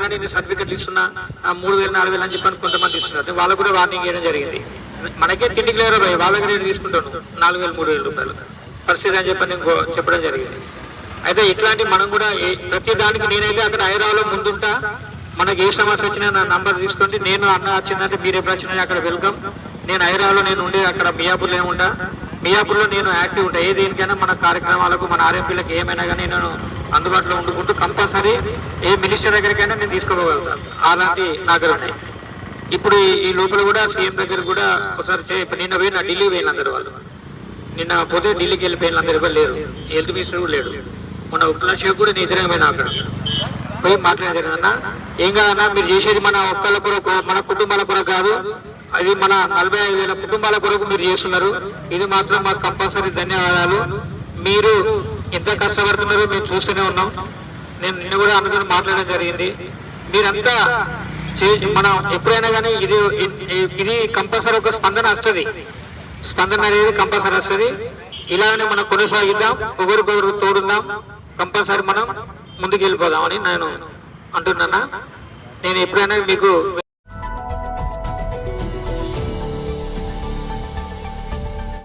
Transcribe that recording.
నేను సర్టిఫికెట్లు ఇస్తున్నా ఆ మూడు వేలు నాలుగు వేలు అని చెప్పని కొంతమంది ఇస్తున్నారు. వాళ్ళకు కూడా వార్నింగ్ చేయడం జరిగింది. మనకే తిండికి లేరు భయ వాళ్ళకి నేను తీసుకుంటాను. నాలుగు వేలు మూడు వేలు రూపాయలు. పరిస్థితి అని చెప్పని నేను చెప్పడం జరిగింది. అయితే ఇట్లాంటి మనం కూడా ప్రతి దానికి నేనైతే అక్కడ హైదరాబాద్లో ముందుంటా. మనకి ఏ సమస్య వచ్చినా నా నంబర్ తీసుకోండి. నేను అన్న వచ్చిందంటే మీరు ఎప్పుడు వచ్చినా అక్కడ వెల్కమ్ నేను ఐరాలో నేను ఉండే అక్కడ మియాపూర్లో ఏముంటా మియాపూర్లో నేను యాక్టివ్ ఉంటా. ఏ దేనికైనా మన కార్యక్రమాలకు మన ఆర్ఎంపీలకు ఏమైనా కానీ నేను అందుబాటులో ఉండుకుంటూ కంపల్సరీ ఏ మినిస్టర్ దగ్గరికైనా నేను తీసుకోగలుగుతాను. అలాంటి నా దగ్గర ఉన్నాయి ఇప్పుడు ఈ- లోపల కూడా సీఎం దగ్గర కూడా ఒకసారి నిన్న పోయిన ఢిల్లీ పోయిన అందరు వాళ్ళు. నిన్న పోతే ఢిల్లీకి వెళ్ళిపోయిన అందరు కూడా లేరు. హెల్త్ మినిస్టర్ కూడా లేడు. మొన్న ఉప్పుల కూడా నేను ఇద్దరం పోయినా అక్కడ. పోయి మాట్లాడారు అన్న. ఏం కాదన్నా మీరు చేసేది మన ఒక్కళ్ళ కొరకు మన కుటుంబాల కొరకు కాదు. అది మన నలభై ఐదు వేల కుటుంబాల కొరకు మీరు చేస్తున్నారు. ఇది మాత్రం మాకు కంపల్సరీ ధన్యవాదాలు. మీరు ఎంత కష్టపడుతున్నారో మేము చూస్తూనే ఉన్నాం. నేను నిన్ను కూడా అందుకని మాట్లాడడం జరిగింది. మీరంతా మనం ఎప్పుడైనా కానీ ఇది ఇది- కంపల్సరీ ఒక స్పందన వస్తుంది. స్పందన అనేది కంపల్సరీ వస్తుంది. ఇలాగనే మనం కొనసాగిద్దాం. ఒకరికొకరు తోడుందాం. కంపల్సరీ మనం ముందుకు వెళ్ళిపోదామని నేను అంటున్నానా. నేను ఎప్పుడైనా మీకు